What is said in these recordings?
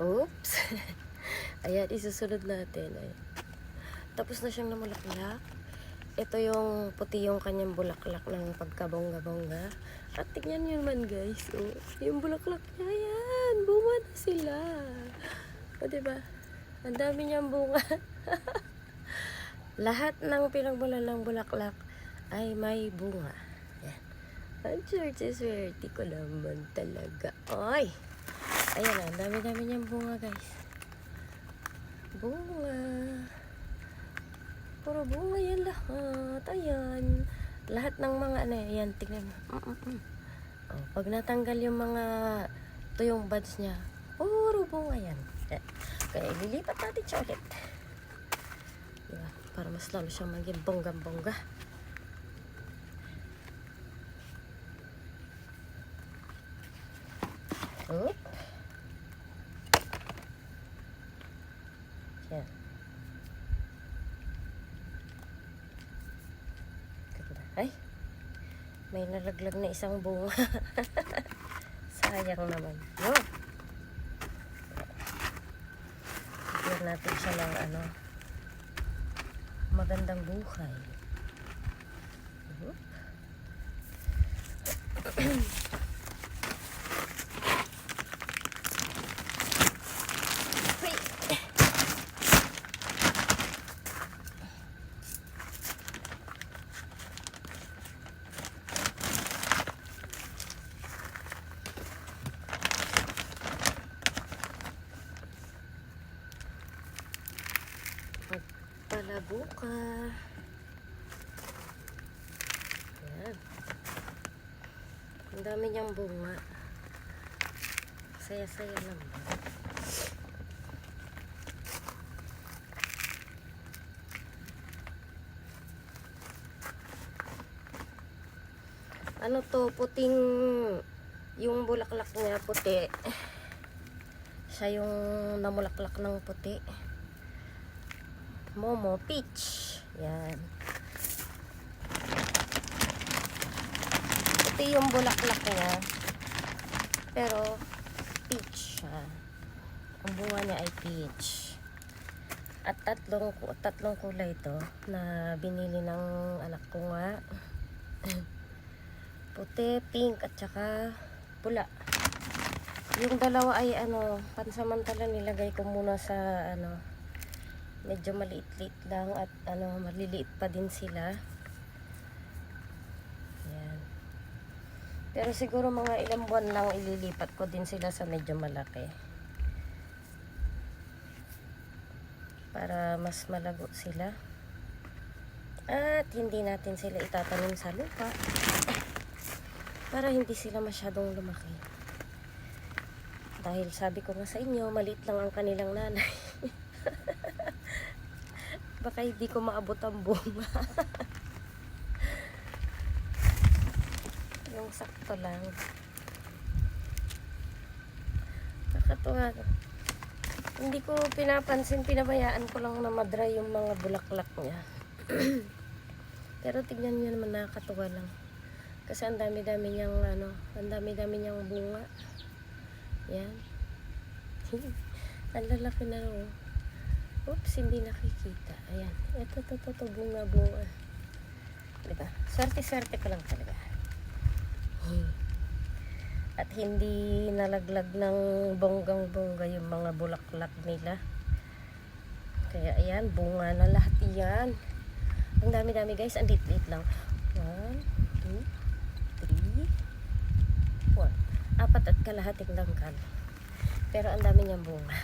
Oops. Ayan, isusunod natin. Ayan. Tapos na siyang namulaklak. Ito yung puti yung kanyang bulaklak ng pagkabongga-bongga. At tingnan nyo naman guys. Oh, yung bulaklak niya, ayan. Bunga na sila. O, diba? Ang dami niyang bunga. Lahat ng pinagmulan ng bulaklak ay may bunga. Yan. Ang swerte-swerte ko naman talaga. Ay! Ayan na, dami-dami niyang bunga guys. Bunga. Puro bunga yan lahat. Ayan. Lahat ng mga ano, ayan, tingnan mo. Mm, mm, mm. Oh, pag natanggal yung mga tuyong buds niya, puro bunga yan. Eh, Kaya ililipat natin siya ulit. Diba? Para mas lalo siyang maging bonggang-bongga. Oop. Yan. Ganda. Ay, may nalaglag na isang bunga. Sayang naman. Yun. Bigyan natin siya ng ano, magandang buhay. Oop. Hey. Palabo ka. Yan. Ang dami niyang bunga. Saya-saya ba? Ano to, puting yung bulaklak niya puti. Siya yung namulaklak ng puti. Momo peach. Yan. Puti yung bulaklak niya. Pero peach siya. Ang bunga niya ay peach. At tatlong tatlong kulay ito na binili ng anak ko nga. Puti, pink at saka pula. Yung dalawa ay ano, pansamantala nilagay ko muna sa ano, medyo maliit-liit lang at ano, maliliit pa din sila. Yan. Pero siguro mga ilang buwan lang ililipat ko din sila sa medyo malaki. Para mas malago sila. At hindi natin sila itatanim sa lupa. Para hindi sila masyadong lumaki. Dahil sabi ko nga sa inyo, maliit lang ang kanilang nanay. Baka hindi ko maabot ang bunga. Yung sakto lang. Nakatuwa. Hindi ko pinapansin, pinabayaan ko lang na madry yung mga bulaklak niya. Pero tignan niyo naman nakakatuwa lang. Kasi ang dami-dami niyang ano, ang dami-dami niyang bunga. Yan. ang lalaki na rin. Oops, hindi nakikita. Ayan. Ito, ito, ito, ito bunga, bunga. Diba? Swerte-swerte ko lang talaga. At hindi nalaglag ng bonggang-bongga yung mga bulaklak nila. Kaya ayan, bunga na lahat yan. Ang dami-dami guys, ang lit-lit lang. One, two, three, four. Apat at kalahating langkan. Pero ang dami niyang bunga.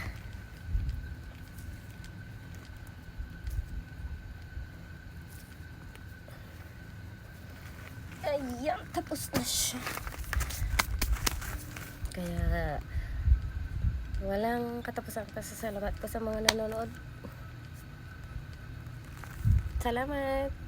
Ayan, tapos na siya. Kaya, walang katapusan pasasalamat ko sa mga nanonood. Salamat!